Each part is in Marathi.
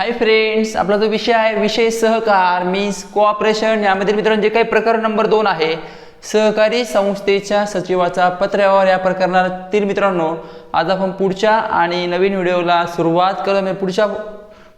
हाय फ्रेंड्स आपला जो विषय आहे विषय सहकार मीन्स कोऑपरेशन यामधील मित्रांनो जे काही प्रकरण नंबर दोन आहे सहकारी संस्थेच्या सचिवाचा पत्रव्यवहार या प्रकरणातील मित्रांनो आज आपण पुढच्या आणि नवीन व्हिडिओला सुरुवात करतो म्हणजे पुढच्या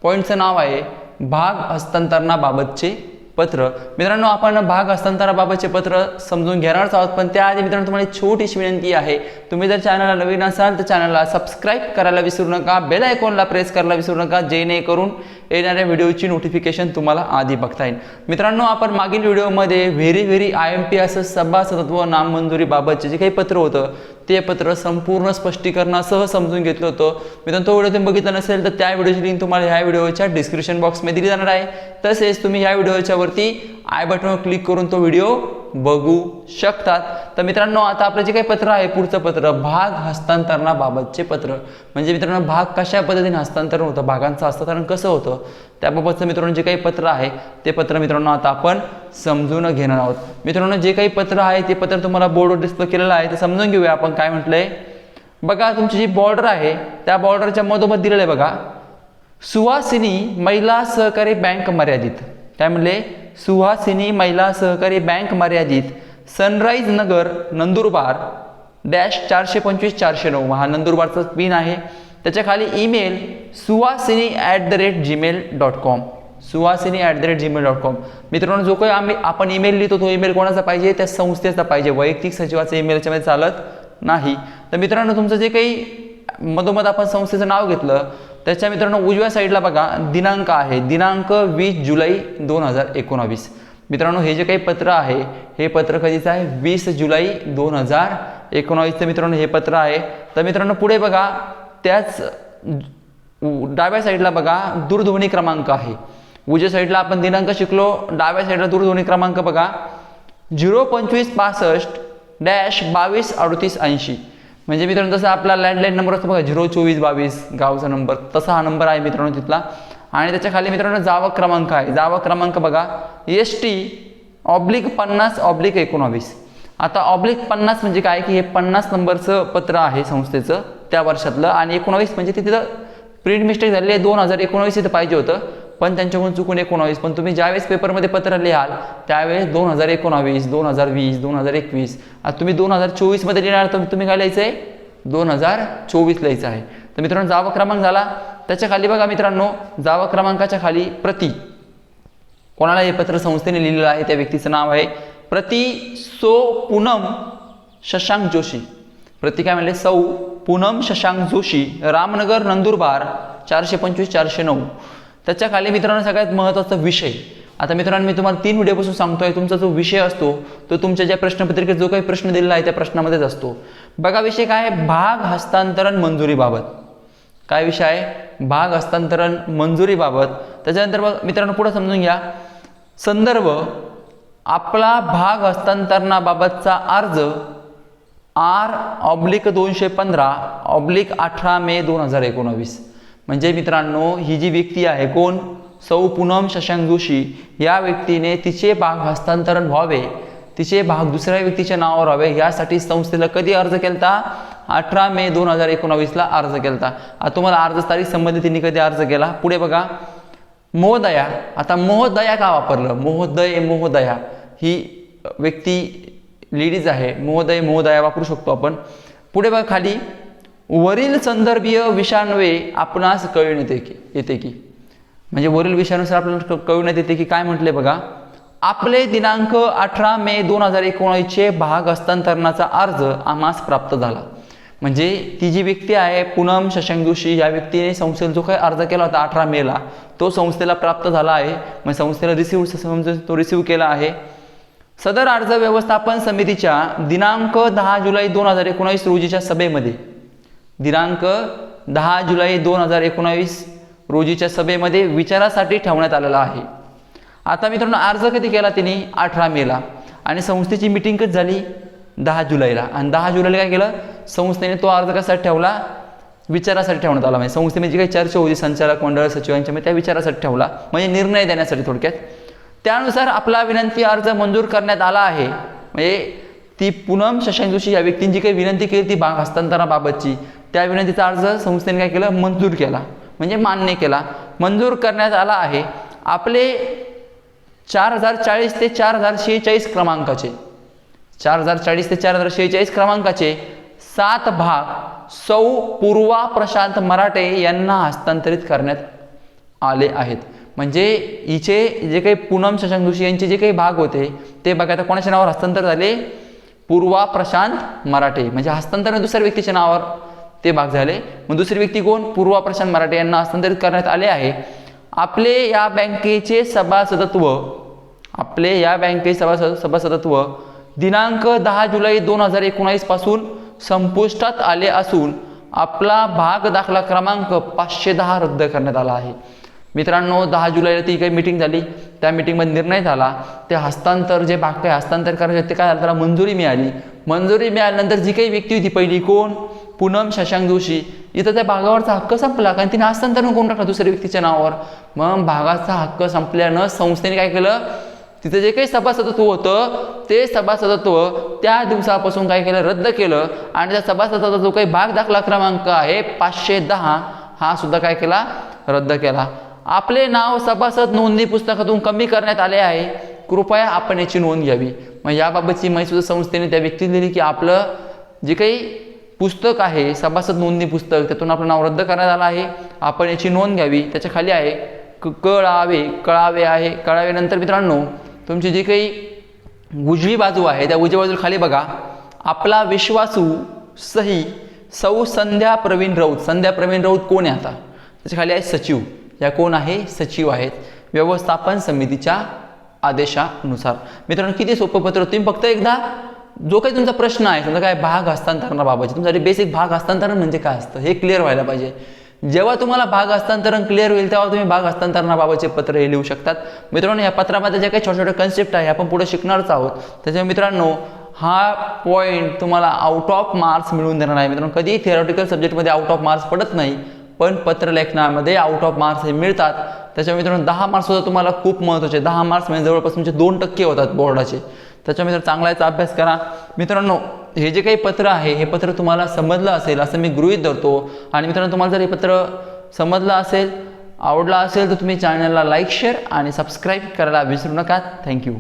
पॉईंटचं नाव आहे भाग हस्तांतरणाबाबतचे पत्र. मित्रांनो आपण भाग हस्तांतराबाबतचे पत्र समजून घेणारच आहोत पण त्याआधी मित्रांनो तुम्हाला एक छोटीशी विनंती आहे. तुम्ही जर चॅनलला नवीन असाल तर चॅनलला सबस्क्राईब करायला विसरू नका. बेल आयकॉनला प्रेस करायला विसरू नका जेणेकरून येणाऱ्या व्हिडिओची नोटिफिकेशन तुम्हाला आधी बघता येईल. मित्रांनो आपण मागील व्हिडिओमध्ये very very I M P असं सभासदत्व नाममंजुरीबाबतचे जे काही पत्र होतं ते पत्र संपूर्ण स्पष्टीकरणासह समजून घेतलं होतं. मित्रांनो तो व्हिडिओ तुम्ही बघितला नसेल तर त्या व्हिडिओची लिंक तुम्हाला ह्या व्हिडिओच्या डिस्क्रिप्शन बॉक्समध्ये दिली जाणार आहे. तसेच तुम्ही ह्या व्हिडिओच्या वरती आय बटनवर क्लिक करून तो व्हिडिओ बघू शकतात. तर मित्रांनो आता आपलं जे काही पत्र आहे पुढचं पत्र भाग हस्तांतरणाबाबतचे पत्र. म्हणजे मित्रांनो भाग कशा पद्धतीने हस्तांतरण होतं भागांचं हस्तांतरण कसं होतं त्याबाबतचं मित्रांनो जे काही पत्र आहे ते पत्र मित्रांनो आता आपण समजून घेणार आहोत. मित्रांनो जे काही पत्र आहे ते पत्र तुम्हाला बोर्डवर डिस्प्ले केलेलं आहे ते समजून घेऊया आपण. काय म्हटलंय? बघा तुमची जी बॉर्डर आहे त्या बॉर्डरच्या मधोमध दिलेलं आहे बघा. सुवासिनी महिला सहकारी बँक मर्यादित. काय म्हणले? सुहासिनी महिला सहकारी बँक मर्यादित सनराईज नगर नंदुरबार डॅश चारशे पंचवीस चारशे नऊ. हा नंदुरबारचा पिन आहे. त्याच्याखाली email Suhasini at the rate Gmail dot com. Suhasini at the rate Gmail dot com. मित्रांनो जो काही आम्ही आपण ईमेल लिहितो तो ईमेल कोणाचा पाहिजे? त्या संस्थेचा पाहिजे. वैयक्तिक सचिवाचा ईमेल याच्यामध्ये चालत नाही. तर मित्रांनो तुमचं जे काही मधोमध आपण संस्थेचं नाव घेतलं त्याच्या मित्रांनो उजव्या साईडला बघा दिनांक आहे. दिनांक वीस जुलै दोन हजार एकोणावीस. मित्रांनो हे जे काही पत्र आहे हे पत्र कधीचं आहे? वीस जुलै दोन हजार एकोणावीसचं मित्रांनो हे पत्र आहे. तर मित्रांनो पुढे बघा त्याच डाव्या साईडला बघा दूरध्वनी क्रमांक आहे. उजव्या साईडला आपण दिनांक शिकलो डाव्या साईडला दूरध्वनी क्रमांक बघा. झिरो पंचवीस पासष्ट डॅश बावीस अडतीस ऐंशी. म्हणजे मित्रांनो जसं आपला लँडलाईन नंबर असतो बघा झिरो चोवीस बावीस गावचा नंबर तसा हा नंबर आहे मित्रांनो तिथला. आणि त्याच्याखाली मित्रांनो जावा क्रमांक आहे. जावा क्रमांक बघा एस टी ऑब्लिक पन्नास ऑब्लिक एकोणावीस. आता ऑब्लिक पन्नास म्हणजे काय? की हे पन्नास नंबरचं पत्र आहे संस्थेचं त्या वर्षातलं. आणि एकोणावीस म्हणजे ते तिथं प्रिंट मिस्टेक झालेली आहे. दोन हजार एकोणावीस इथं पाहिजे होतं. पण त्यांच्याकडून चुकून एकोणावीस. पण तुम्ही ज्यावेळेस पेपरमध्ये पत्र लिहाल त्यावेळेस दोन हजार एकोणावीस दोन हजार वीस दोन हजार एकवीस. आता तुम्ही दोन हजार चोवीसमध्ये लिहिणार तर तुम्ही काय लिहायचं आहे दोन हजार चोवीस लिहायचं आहे. तर मित्रांनो जावा क्रमांक झाला. त्याच्याखाली बघा मित्रांनो जावा क्रमांकाच्या खाली प्रति. कोणाला हे पत्र संस्थेने लिहिलेलं आहे? त्या व्यक्तीचं नाव आहे प्रति सो पूनम शशांक जोशी. प्रति काय म्हणले? सौ पूनम शशांक जोशी रामनगर नंदुरबार चारशे पंचवीस चारशे नऊ. त्याच्याखाली मित्रांनो सगळ्यात महत्त्वाचा विषय. आता मित्रांनो मी तुम्हाला तीन व्हिडिओपासून सांगतोय तुमचा जो विषय असतो तो तुमच्या ज्या प्रश्नपत्रिकेत जो काही प्रश्न दिलेला आहे त्या प्रश्नामध्येच असतो. बघा विषय काय आहे? भाग हस्तांतरण मंजुरीबाबत काय विषय आहे? भाग हस्तांतरण मंजुरीबाबत त्याच्यानंतर मग मित्रांनो पुढे समजून घ्या. संदर्भ आपला भाग हस्तांतरणाबाबतचा अर्ज आर ऑब्लिक दोनशे पंधरा ऑब्लिक अठरा मे दोन हजार एकोणावीस. म्हणजे मित्रांनो ही जी व्यक्ती आहे कोण? सौ पूनम शशांक जोशी. या व्यक्तीने तिचे भाग हस्तांतरण व्हावे तिचे भाग दुसऱ्या व्यक्तीच्या नावावर व्हावे यासाठी संस्थेला कधी अर्ज केलता? अठरा मे दोन हजार एकोणावीसला अर्ज केलता. आता तुम्हाला अर्ज तारीख संबंधित तिने कधी अर्ज केला? पुढे बघा. मोहदया आता मोहदया का वापरलं? मोहदय मोहदया. ही व्यक्ती लेडीज आहे. मोहदय मोहदया वापरू शकतो आपण. पुढे बघा खाली. वरील संदर्भीय विषाणवे आपणास कळून येते की येते की. म्हणजे वरील विषयानुसार आपल्याला क- कळण्यात येते की काय म्हटले बघा. आपले दिनांक अठरा मे दोन हजार एकोणीसचे भाग हस्तांतरणाचा अर्ज आम्हास प्राप्त झाला. म्हणजे ती जी व्यक्ती आहे पूनम शशांक जोशी या व्यक्तीने संस्थेला जो काही अर्ज केला होता अठरा मेला तो संस्थेला प्राप्त झाला आहे. मग संस्थेला रिसिव्ह समजून तो रिसिव्ह केला आहे. सदर अर्ज व्यवस्थापन समितीच्या दिनांक दहा जुलै दोन हजार एकोणावीस रोजीच्या सभेमध्ये दिनांक दहा जुलै दोन हजार एकोणावीस रोजीच्या सभेमध्ये विचारासाठी ठेवण्यात आलेला आहे. आता मित्रांनो अर्ज कधी केला तिने? अठरा मेला. आणि संस्थेची मिटिंग कधी झाली? दहा जुलैला. आणि दहा जुलैला काय केलं? संस्थेने तो अर्ज कसा ठेवला? विचारासाठी ठेवण्यात आला. म्हणजे संस्थेमध्ये जी काही चर्चा होती संचालक मंडळ सचिवांच्या त्या विचारासाठी ठेवला. म्हणजे निर्णय देण्यासाठी थोडक्यात. त्यानुसार आपला विनंती अर्ज मंजूर करण्यात आला आहे. म्हणजे ती पूनम शशांक जोशी या व्यक्तींची काही विनंती केली ती भाग हस्तांतरणाबाबतची. त्या विनंतीचा अर्ज संस्थेने काय केलं? मंजूर केला. म्हणजे मान्य केला. मंजूर करण्यात आला आहे आपले चार हजार चाळीस ते चार हजार शेहेचाळीस क्रमांकाचे. चार हजार चाळीस ते चार हजार शेहेचाळीस क्रमांकाचे सात भाग सौ पूर्वा प्रशांत मराठे यांना हस्तांतरित करण्यात आले आहेत. म्हणजे हिचे जे काही पूनम शशांक जोशी यांचे जे काही भाग होते ते भाग आता कोणाच्या नावावर हस्तांतर झाले? पूर्वा प्रशांत मराठे. म्हणजे हस्तांतरण दुसऱ्या व्यक्तीच्या नावावर ते भाग झाले. मग दुसरी व्यक्ती कोण? पूर्वा प्रशांत मराठे यांना हस्तांतरित करण्यात आले आहे. आपले या बँकेचे सभासदत्व आपले या बँकेचे सभासद सभासदत्व दिनांक दहा जुलै दोन हजार एकोणावीसपासून संपुष्टात आले असून आपला भाग दाखला क्रमांक पाचशे दहा रद्द करण्यात आला आहे. मित्रांनो दहा जुलैला ती काही मिटिंग झाली. त्या मिटिंगमध्ये निर्णय झाला. ते हस्तांतर जे भाग काही हस्तांतर करायचे ते काय झालं? त्याला मंजुरी मिळाली. मंजुरी मिळाल्यानंतर जी काही व्यक्ती होती पहिली कोण? पूनम शशांक जोशी. इथं त्या भागावरचा हक्क संपला कारण तिने हस्तांतरण करून टाकलं दुसऱ्या व्यक्तीच्या नावावर. मग भागाचा हक्क संपल्यानं संस्थेने काय केलं? तिथं जे काही सभासदत्व होतं ते सभासदत्व त्या दिवसापासून काय केलं? रद्द केलं. आणि त्या सभासदाचा जो काही भाग दाखला क्रमांक आहे पाचशे दहा हा सुद्धा काय केला? रद्द केला. आपले नाव सभासद नोंदणी पुस्तकातून कमी करण्यात आले आहे. कृपया आपण याची नोंद घ्यावी. मग याबाबतची माहिती सुद्धा संस्थेने त्या व्यक्तीने दिली की आपलं जे काही पुस्तक आहे सभासद नोंदणी पुस्तक त्यातून आपलं नाव रद्द करण्यात आलं आहे. आपण याची नोंद घ्यावी. त्याच्याखाली आहे क- कळावे कळावे आहे. कळावे नंतर मित्रांनो तुमची जी काही उजवी बाजू आहे त्या उजव्या बाजूला खाली बघा. आपला विश्वासू सही सौ संध्या प्रवीण राऊत. संध्या प्रवीण राऊत कोण आहे आता? त्याच्याखाली आहे सचिव. या कोण आहे? सचिव आहेत. व्यवस्थापन समितीच्या आदेशानुसार. मित्रांनो किती सोपं पत्र तुम्ही फक्त एकदा जो काही तुमचा प्रश्न आहे समजा काय भाग हस्तांतरणाबाबतचे तुमच्यासाठी बेसिक भाग हस्तांतरण म्हणजे काय असतं? हे क्लिअर व्हायला पाहिजे. जेव्हा तुम्हाला भाग हस्तांतरण क्लिअर होईल तेव्हा तुम्ही भाग हस्तांतरणाबाबतचे पत्र हे लिहू शकतात. मित्रांनो या पत्रामध्ये जे काही छोटे छोटे कन्सेप्ट आहे आपण पुढे शिकणारच आहोत. त्याच्यामुळे मित्रांनो हा पॉईंट तुम्हाला आउट ऑफ मार्क्स मिळवून देणार आहे मित्रांनो कधीही थिअरॉटिकल सब्जेक्टमध्ये आउट ऑफ मार्क्स पडत नाही. पण पत्रलेखनामध्ये आउट ऑफ मार्क्स हे मिळतात. त्याच्यामुळे मित्रांनो दहा मार्क्स सुद्धा तुम्हाला खूप महत्त्वाचे. दहा मार्क्स म्हणजे जवळपास तुमचे दोन टक्के होतात बोर्डाचे. त्याच्यामुळे मित्र चांगला याचा अभ्यास करा. मित्रांनो हे जे काही पत्र आहे हे पत्र तुम्हाला समजलं असेल असं मी गृहित धरतो. आणि मित्रांनो तुम्हाला जर हे पत्र समजलं असेल आवडलं असेल तर तुम्ही चॅनलला लाईक शेअर आणि सबस्क्राईब करायला विसरू नका. थँक्यू